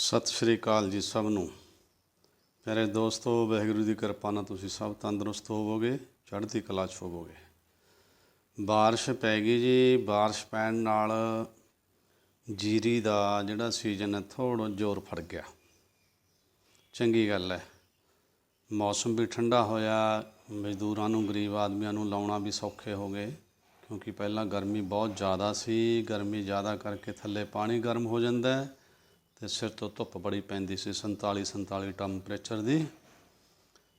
ਸਤਿ ਸ਼੍ਰੀ ਅਕਾਲ ਜੀ ਸਭ ਨੂੰ। ਪਿਆਰੇ ਦੋਸਤੋ, ਵਾਹਿਗੁਰੂ ਦੀ ਕਿਰਪਾ ਨਾਲ ਤੁਸੀਂ ਸਭ ਤੰਦਰੁਸਤ ਹੋਵੋਗੇ, ਚੜ੍ਹਦੀ ਕਲਾ 'ਚ ਹੋਵੋਗੇ। ਬਾਰਿਸ਼ ਪੈ ਗਈ ਜੀ, ਬਾਰਿਸ਼ ਪੈਣ ਨਾਲ ਜੀਰੀ ਦਾ ਜਿਹੜਾ ਸੀਜ਼ਨ ਹੈ ਥੋੜਾ ਜ਼ੋਰ ਫੜ ਗਿਆ। ਚੰਗੀ ਗੱਲ ਹੈ। ਮੌਸਮ ਵੀ ਠੰਡਾ ਹੋਇਆ, ਮਜ਼ਦੂਰਾਂ ਨੂੰ, ਗਰੀਬ ਆਦਮੀਆਂ ਨੂੰ ਲਾਉਣਾ ਵੀ ਸੌਖੇ ਹੋ ਗਏ, ਕਿਉਂਕਿ ਪਹਿਲਾਂ ਗਰਮੀ ਬਹੁਤ ਜ਼ਿਆਦਾ ਸੀ, ਗਰਮੀ ਜ਼ਿਆਦਾ ਕਰਕੇ ਥੱਲੇ ਪਾਣੀ ਗਰਮ ਹੋ ਜਾਂਦਾ ਹੈ। ਤੇ ਸਿਰ ਤੋਂ ਧੁੱਪ ਬੜੀ ਪੈਂਦੀ ਸੀ 47 47 ਟੈਂਪਰੇਚਰ ਦੀ।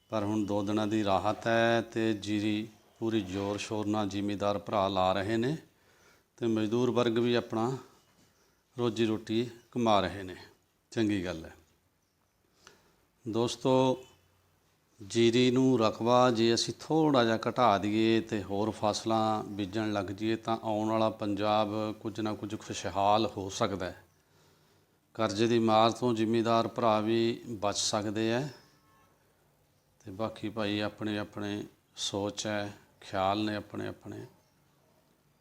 ਪਰ ਹੁਣ ਦੋ ਦਿਨਾਂ ਦੀ ਰਾਹਤ ਹੈ ਤੇ ਜੀਰੀ ਪੂਰੀ ਜ਼ੋਰ ਸ਼ੋਰ ਨਾਲ ਜ਼ਿਮੀਦਾਰ ਭਰਾ ਲਾ ਰਹੇ ਨੇ ਤੇ ਮਜ਼ਦੂਰ ਵਰਗ ਵੀ ਆਪਣਾ ਰੋਜੀ ਰੋਟੀ ਕਮਾ ਰਹੇ ਨੇ। ਚੰਗੀ ਗੱਲ ਹੈ। ਦੋਸਤੋ, ਜੀਰੀ ਨੂੰ ਰਕਬਾ ਜੇ ਅਸੀਂ ਥੋੜਾ ਜਿਹਾ ਘਟਾ ਦਈਏ ਤੇ ਹੋਰ ਫਸਲਾਂ ਬੀਜਣ ਲੱਗ ਜਾਈਏ ਤਾਂ ਆਉਣ ਵਾਲਾ ਪੰਜਾਬ ਕੁਝ ਨਾ ਕੁਝ ਖੁਸ਼ਹਾਲ ਹੋ ਸਕਦਾ ਹੈ। ਕਰਜ਼ੇ ਦੀ ਮਾਰ ਤੋਂ ਜ਼ਿਮੀਦਾਰ ਭਰਾ ਵੀ ਬਚ ਸਕਦੇ ਐ। ਤੇ ਬਾਕੀ ਭਾਈ ਆਪਣੇ ਆਪਣੇ ਸੋਚ ਹੈ ਖਿਆਲ ਨੇ ਆਪਣੇ ਆਪਣੇ।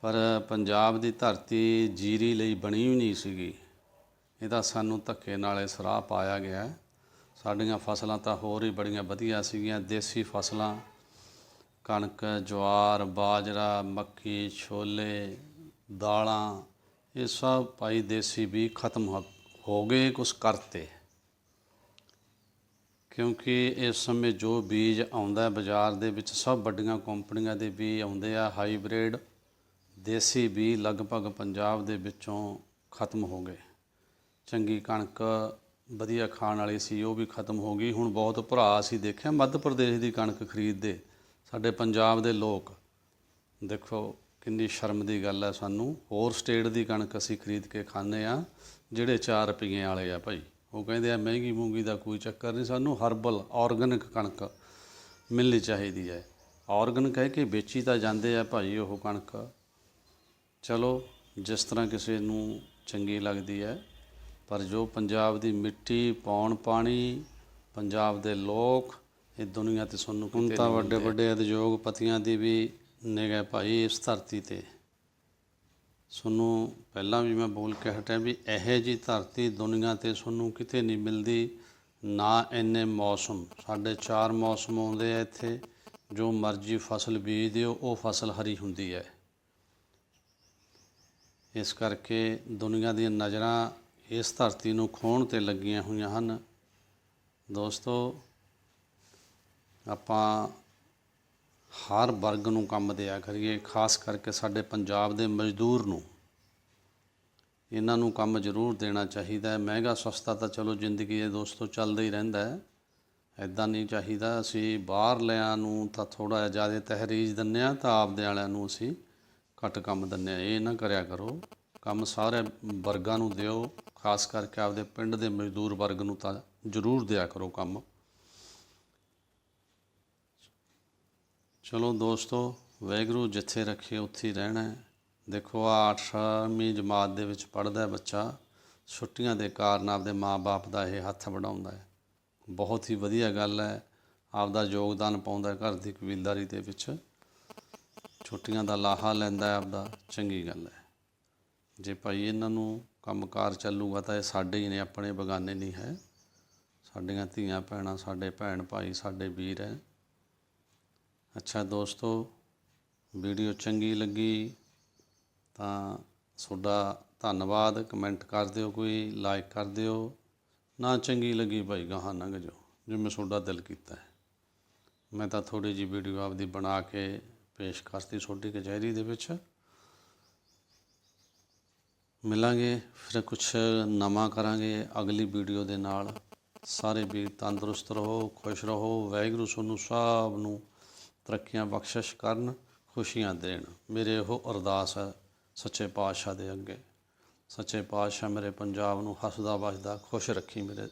ਪਰ ਪੰਜਾਬ ਦੀ ਧਰਤੀ ਜੀਰੀ ਲਈ ਬਣੀ ਵੀ ਨਹੀਂ ਸੀਗੀ। ਇਹਦਾ ਸਾਨੂੰ ਧੱਕੇ ਨਾਲੇ ਸਰਾਹ ਪਾਇਆ ਗਿਆ। ਸਾਡੀਆਂ ਫਸਲਾਂ ਤਾਂ ਹੋਰ ਹੀ ਬੜੀਆਂ ਵਧੀਆ ਸੀਗੀਆਂ। ਦੇਸੀ ਫਸਲਾਂ, ਕਣਕ, ਜਵਾਰ, ਬਾਜਰਾ, ਮੱਕੀ, ਛੋਲੇ, ਦਾਲਾਂ, ਇਹ ਸਭ ਭਾਈ ਦੇਸੀ ਵੀ ਖਤਮ ਹੋ- ਗਏ ਕੁਛ ਕਰਤੇ। ਕਿਉਂਕਿ ਇਸ ਸਮੇਂ ਜੋ ਬੀਜ ਆਉਂਦਾ ਬਾਜ਼ਾਰ ਦੇ ਵਿੱਚ, ਸਭ ਵੱਡੀਆਂ ਕੰਪਨੀਆਂ ਦੇ ਬੀਜ ਆਉਂਦੇ ਆ। ਹਾਈਬ੍ਰਿਡ ਦੇਸੀ ਬੀਜ ਲਗਭਗ ਪੰਜਾਬ ਦੇ ਵਿੱਚੋਂ ਖਤਮ ਹੋ ਗਏ। ਚੰਗੀ ਕਣਕ ਵਧੀਆ ਖਾਣ ਵਾਲੀ ਸੀ, ਉਹ ਵੀ ਖਤਮ ਹੋ ਗਈ। ਹੁਣ ਬਹੁਤ ਭਰਾ ਅਸੀਂ ਦੇਖਿਆ, ਮੱਧ ਪ੍ਰਦੇਸ਼ ਦੀ ਕਣਕ ਖਰੀਦਦੇ। ਸਾਡੇ ਪੰਜਾਬ ਦੇ ਲੋਕ, ਦੇਖੋ ਕਿੰਨੀ ਸ਼ਰਮ ਦੀ ਗੱਲ ਹੈ ਸਾਨੂੰ। ਹੋਰ ਸਟੇਟ ਦੀ ਕਣਕ ਅਸੀਂ ਖਰੀਦ ਕੇ ਖਾਂਦੇ ਆ ਜਿਹੜੇ 4 ਰੁਪਏ ਵਾਲੇ ਆ ਭਾਈ ਉਹ ਕਹਿੰਦੇ ਆ ਮਹਿੰਗੀ ਮੂੰਗੀ ਦਾ ਕੋਈ ਚੱਕਰ ਨਹੀਂ ਸਾਨੂੰ ਹਰਬਲ ਆਰਗੈਨਿਕ ਕਣਕ ਮਿਲਣੀ ਚਾਹੀਦੀ ਹੈ। ਆਰਗਨ ਕਹਿ ਕੇ ਵੇਚੀ ਤਾਂ ਜਾਂਦੇ ਆ ਭਾਈ ਉਹ ਕਣਕ। ਚਲੋ ਜਿਸ ਤਰ੍ਹਾਂ ਕਿਸੇ ਨੂੰ ਚੰਗੀ ਲੱਗਦੀ ਹੈ ਪਰ ਜੋ ਪੰਜਾਬ ਦੀ ਮਿੱਟੀ ਪੌਣ ਪਾਣੀ ਪੰਜਾਬ ਦੇ ਲੋਕ ਇਹ ਦੁਨੀਆ ਤੇ ਸਾਨੂੰ ਹੁਣ ਤਾਂ ਵੱਡੇ ਵੱਡੇ ਉਦਯੋਗ ਪਤੀਆਂ ਦੀ ਵੀ ਨਿਗਾਹ ਭਾਈ ਇਸ ਧਰਤੀ ਤੇ। ਤੁਹਾਨੂੰ ਪਹਿਲਾਂ ਵੀ ਮੈਂ ਬੋਲ ਕੇ ਹਟਿਆ ਵੀ ਇਹੋ ਜੀ ਧਰਤੀ ਦੁਨੀਆ ਤੇ ਤੁਹਾਨੂੰ ਕਿਤੇ ਨਹੀਂ ਮਿਲਦੀ, ਨਾ ਇੰਨੇ ਮੌਸਮ। ਸਾਡੇ ਚਾਰ ਮੌਸਮ ਆਉਂਦੇ ਆ ਇੱਥੇ, ਜੋ ਮਰਜ਼ੀ ਫਸਲ ਬੀਜ ਦਿਓ, ਉਹ ਫਸਲ ਹਰੀ ਹੁੰਦੀ ਹੈ। ਇਸ ਕਰਕੇ ਦੁਨੀਆ ਦੀਆਂ ਨਜ਼ਰਾਂ ਇਸ ਧਰਤੀ ਨੂੰ ਖੋਣ ਤੇ ਲੱਗੀਆਂ ਹੋਈਆਂ ਹਨ। ਦੋਸਤੋ, ਆਪਾਂ ਹਰ ਵਰਗ ਨੂੰ ਕੰਮ ਦਿਆ ਕਰੀਏ, ਖਾਸ ਕਰਕੇ ਸਾਡੇ ਪੰਜਾਬ ਦੇ ਮਜ਼ਦੂਰ ਨੂੰ। ਇਹਨਾਂ ਨੂੰ ਕੰਮ ਜ਼ਰੂਰ ਦੇਣਾ ਚਾਹੀਦਾ ਹੈ। ਮਹਿੰਗਾ, ਸਸਤਾ ਤਾਂ ਚਲੋ ਜ਼ਿੰਦਗੀ ਦੇ ਦੋਸਤੋ ਚੱਲਦਾ ਹੀ ਰਹਿੰਦਾ ਹੈ। ਐਦਾਂ ਨਹੀਂ ਚਾਹੀਦਾ। ਅਸੀਂ ਬਾਹਰ ਲਿਆਂ ਨੂੰ ਤਾਂ ਥੋੜਾ ਜਿਹਾ ਜ਼ਿਆਦਾ ਤਹਿਰੀਜ ਦਿੰਦੇ ਆ ਤਾਂ ਆਪਦੇ ਵਾਲਿਆਂ ਨੂੰ ਅਸੀਂ ਘੱਟ ਕੰਮ ਦਿੰਦੇ ਆ ਇਹ ਨਾ ਕਰਿਆ ਕਰੋ। ਕੰਮ ਸਾਰੇ ਵਰਗਾਂ ਨੂੰ ਦਿਓ। ਖਾਸ ਕਰਕੇ ਆਪਦੇ ਪਿੰਡ ਦੇ ਮਜ਼ਦੂਰ ਵਰਗ ਨੂੰ ਤਾਂ ਜ਼ਰੂਰ ਦਿਆ ਕਰੋ ਕੰਮ। ਚਲੋ ਦੋਸਤੋ ਵੈਗਰੂ ਜਿੱਥੇ ਰੱਖੇ ਉੱਥੇ ਹੀ ਰਹਿਣਾ ਹੈ। ਦੇਖੋ ਆ 8ਵੀਂ ਜਮਾਤ ਦੇ ਵਿੱਚ ਪੜ੍ਹਦਾ ਹੈ ਬੱਚਾ। ਛੁੱਟੀਆਂ ਦੇ ਕਾਰਨ ਆਪਦੇ ਮਾਪੇ ਦਾ ਇਹ ਹੱਥ ਵਡਾਉਂਦਾ ਹੈ। ਬਹੁਤ ਹੀ ਵਧੀਆ ਗੱਲ ਹੈ। ਆਪਦਾ ਯੋਗਦਾਨ ਪਾਉਂਦਾ ਘਰ ਦੀ ਕਬੀਲਦਾਰੀ ਦੇ ਵਿੱਚ। ਛੁੱਟੀਆਂ ਦਾ ਲਾਹਾ ਲੈਂਦਾ ਆਪਦਾ। ਚੰਗੀ ਗੱਲ ਹੈ। ਜੇ ਭਾਈ ਇਹਨਾਂ ਨੂੰ ਕੰਮਕਾਰ ਚੱਲੂਗਾ ਤਾਂ ਇਹ ਸਾਡੇ ਹੀ ਨੇ, ਆਪਣੇ ਬਗਾਨੇ ਨਹੀਂ ਹੈ। ਸਾਡੀਆਂ ਧੀਆਂ ਭੈਣਾਂ ਸਾਡੇ ਭੈਣ ਭਾਈ ਸਾਡੇ ਵੀਰ ਹੈ। ਅੱਛਾ ਦੋਸਤੋ, ਵੀਡੀਓ ਚੰਗੀ ਲੱਗੀ ਤਾਂ ਤੁਹਾਡਾ ਧੰਨਵਾਦ। ਕਮੈਂਟ ਕਰ ਦਿਓ ਕੋਈ, ਲਾਈਕ ਕਰ ਦਿਓ। ਨਾ ਚੰਗੀ ਲੱਗੀ ਭਾਈ, ਗਾਹਾਂ ਲੰਘ ਜਾਓ, ਜਿਵੇਂ ਤੁਹਾਡਾ ਦਿਲ ਕੀਤਾ ਹੈ। ਮੈਂ ਤਾਂ ਥੋੜੀ ਜੀ ਵੀਡੀਓ ਆਪਦੀ ਬਣਾ ਕੇ ਪੇਸ਼ ਕਰਤੀ ਤੁਹਾਡੀ ਕਚਹਿਰੀ ਦੇ ਵਿੱਚ। ਮਿਲਾਂਗੇ, ਫਿਰ ਕੁਝ ਨਵਾਂ ਕਰਾਂਗੇ ਅਗਲੀ ਵੀਡੀਓ ਦੇ ਨਾਲ। ਸਾਰੇ ਵੀਰ ਤੰਦਰੁਸਤ ਰਹੋ, ਖੁਸ਼ ਰਹੋ। ਵਾਹਿਗੁਰੂ ਤੁਹਾਨੂੰ ਸਭ ਨੂੰ ਤਰੱਕੀਆਂ ਬਖਸ਼ਿਸ਼ ਕਰਨ, ਖੁਸ਼ੀਆਂ ਦੇਣ। ਮੇਰੇ ਉਹ ਅਰਦਾਸ ਹੈ ਸੱਚੇ ਪਾਤਸ਼ਾਹ ਦੇ ਅੱਗੇ। ਸੱਚੇ ਪਾਤਸ਼ਾਹ ਮੇਰੇ ਪੰਜਾਬ ਨੂੰ ਹੱਸਦਾ ਵਸਦਾ ਖੁਸ਼ ਰੱਖੀ ਮੇਰੇ